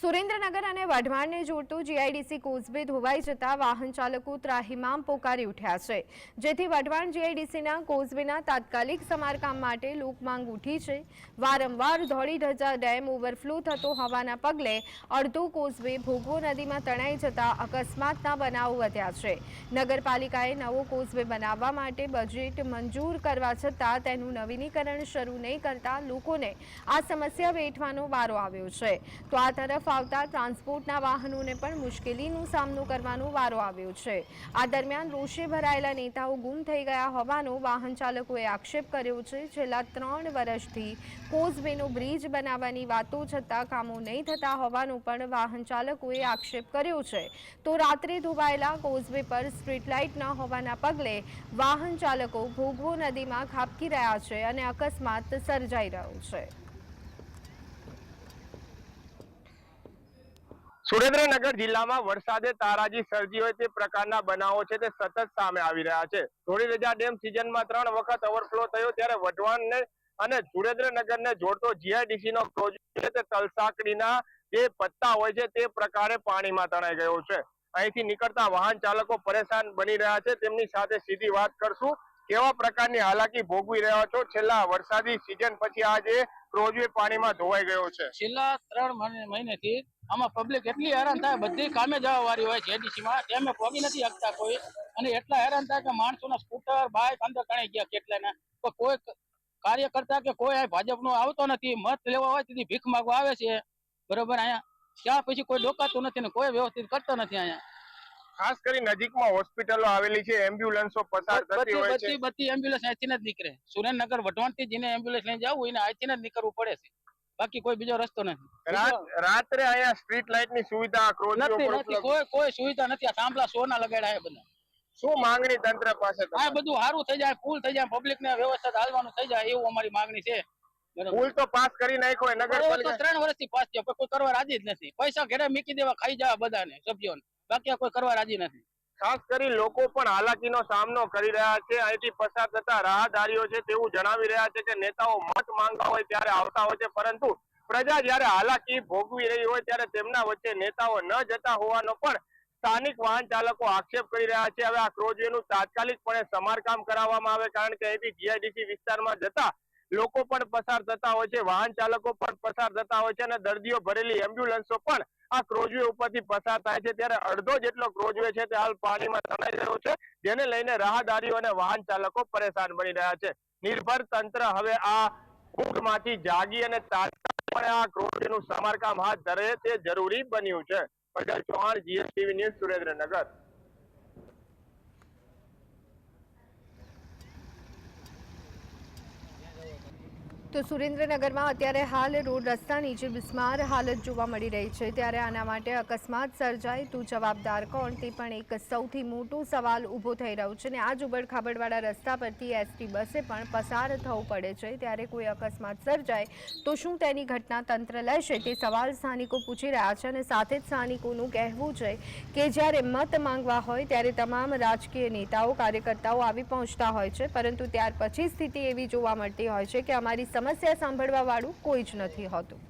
સુરેન્દ્રનગર અને વઢવાણને જોડતું GIDC causeway ધોવાઈ જતા વાહન ચાલકો ત્રાહિમામ પોકારી ઉઠ્યા છે. જેથી વઢવાણ જીઆઈડીસીના કોઝવેના તાત્કાલિક સમારકામ માટે લોકમાંગ ઉઠી છે. વારંવાર ધોળી ધજા ડેમ ઓવરફ્લો થતો હોવાના પગલે અડધો કોઝવે ભોગવો નદીમાં તણાઈ જતા અકસ્માતના બનાવો વધ્યા છે. નગરપાલિકાએ નવો કોઝવે બનાવવા માટે બજેટ મંજૂર કરવા છતાં તેનું નવીનીકરણ શરૂ નહીં કરતા લોકોને આ સમસ્યા વેઠવાનો વારો આવ્યો છે. તો આ તરફ આવતા ટ્રાન્સપોર્ટના વાહનોને પણ મુશ્કેલીનો સામનો કરવાનો વારો આવ્યો છે. આ દરમિયાન રોષે ભરાયેલા નેતાઓ ગુમ થઈ ગયા હોવાનો વાહન ચાલકોએ આક્ષેપ કર્યો છે. છેલ્લા ત્રણ વર્ષથી કોઝવેનો બ્રિજ બનાવવાની વાતો છતાં કામો નહીં થતા હોવાનો પણ વાહન ચાલકોએ આક્ષેપ કર્યો છે. તો રાત્રે ધોવાયેલા કોઝવે પર સ્ટ્રીટ લાઇટ ન હોવાના પગલે વાહન ચાલકો ભોગવો નદીમાં ખાબકી રહ્યા છે અને અકસ્માત સર્જાઈ રહ્યો છે. સુરેન્દ્રનગર જિલ્લામાં વરસાદે તારાજી સર્જી હોય તે પ્રકારના બનાવો છે તે સતત સામે આવી રહ્યા છે. ધોળીરજા ડેમ સિઝનમાં ત્રણ વખત ઓવરફ્લો થયો ત્યારે વઢવાણને અને સુરેન્દ્રનગરને જોડતો જીઆઈડીસી નો તલસાકડીના જે પત્તા હોય છે તે પ્રકારે પાણીમાં તણાઈ ગયો છે. અહીંથી નીકળતા વાહન ચાલકો પરેશાન બની રહ્યા છે. તેમની સાથે સીધી વાત કરશું. કેવા પ્રકારની હાલાકી ભોગવી રહ્યા છો? છેલ્લા વરસાદી સિઝન પછી આજે રોજવે પાણીમાં ધોવાઈ ગયો છે. છેલ્લા ત્રણ મહિને- મહિનેથી આમાં પબ્લિક એટલી હેરાન થાય બધી કામે જવા વાળી હોય છે એડીસીમાં માં. ટેમે પહોંચી નથી શકતા કોઈ. અને એટલા હેરાન થાય કે માણસોના સ્કૂટર બાઇક અંદર તણાઈ ગયા કેટલાને તો કોઈ કાર્ય કાર્યકર્તા કે કોઈ ભાજપનો આવતો નથી મત લેવા હોય તેથી ભીખ માગવા આવે છે. બરોબર અહીંયા ત્યાં પછી કોઈ ડોકાતું નથી ને કોઈ વ્યવસ્થિત કરતો નથી અહીંયા ખાસ કરી નજીકમાં હોસ્પિટલો આવેલી છે એમ્બ્યુલન્સો પસાર થતી બધી હોય છે. બધી બધી એમ્બ્યુલન્સ અહીંથી જ નીકળે. સુરેન્દ્રનગર વઢવાણથી જેને એમ્બ્યુલન્સ લઈને જવું એને અહીંથી જ નીકળવું પડે છે. બાકી કોઈ બીજો રસ્તો નથી. રાત્રે અહીંયા સ્ટ્રીટ લાઇટની સુવિધા નથી નથી. કોઈ કોઈ સુવિધા નથી. આ થાંભલા સોના લગાડ્યા બધા. શું માંગણી તંત્ર પાસે આ બધું સારું થઈ જાય પુલ થઈ જાય પબ્લિક ને વ્યવસ્થિત હાલવાનું થઈ જાય એવું અમારી માંગણી છે. પુલ તો પાસ કરી નાખ્યો નગરપાલિકા ત્રણ વર્ષથી પાસ થયો કોઈ કરવા રાજી જ નથી. પૈસા ઘરે મૂકી દેવા ખાઈ જવા બધાને સભ્યોને. બાકી કોઈ કરવા રાજી નથી. ખાસ કરી લોકો પણ હાલાકીનો સામનો કરી રહ્યા છે. અહીંથી પસાર થતા રાહદારીઓ છે તેવું જણાવી રહ્યા છે કે નેતાઓ મત માંગતા હોય ત્યારે આવતા હોય છે. પરંતુ પ્રજા જ્યારે હાલાકી ભોગવી રહી હોય ત્યારે તેમના વચ્ચે નેતાઓ ન જતા હોવાનો પણ સ્થાનિક વાહન ચાલકો આક્ષેપ કરી રહ્યા છે. હવે આ ક્રોઝવેનું તાત્કાલિકપણે સમારકામ કરાવવામાં આવે કારણ કે અહીંથી જીઆઈડીસી વિસ્તારમાં જતા લોકો પણ પસાર થતા હોય છે, વાહન ચાલકો પણ પસાર થતા હોય છે અને દર્દીઓ ભરેલી એમ્બ્યુલન્સો પણ આ ક્રોઝવે ઉપરથી પસાર થાય છે. ત્યારે અડધો જેટલો ક્રોઝવે છે તે હાલ પાણીમાં તણાઈ રહ્યો છે, જેને લઈને રાહદારીઓ અને વાહન ચાલકો પરેશાન બની રહ્યા છે. નિર્ભર તંત્ર હવે આ ઊંઘમાંથી જાગી અને તાત્કાલિક આ ક્રોઝવેનું સમારકામ હાથ ધરે તે જરૂરી બન્યું છે. Patel Chauhan GSTV news Surendranagar. તો સુરેન્દ્રનગરમાં અત્યારે હાલ રોડ રસ્તા નીચે બિસ્માર હાલત જોવા મળી રહી છે. ત્યારે આના માટે અકસ્માત સર્જાય તો જવાબદાર કોણ તે પણ એક સૌથી મોટો સવાલ ઊભો થઈ રહ્યો છે અને આ જ ઉબડખાબડવાળા રસ્તા પરથી એસટી બસે પણ પસાર થવું પડે છે. ત્યારે કોઈ અકસ્માત સર્જાય તો શું તેની ઘટના તંત્ર લેશે તે સવાલ સ્થાનિકો પૂછી રહ્યા છે અને સાથે જ સ્થાનિકોનું કહેવું છે કે જ્યારે મત માંગવા હોય ત્યારે તમામ રાજકીય નેતાઓ, કાર્યકર્તાઓ આવી પહોંચતા હોય છે. પરંતુ ત્યાર પછી સ્થિતિ એવી જોવા મળતી હોય છે કે અમારી સમસ્યા સાંભળવા વાળું કોઈ જ નથી હોતું.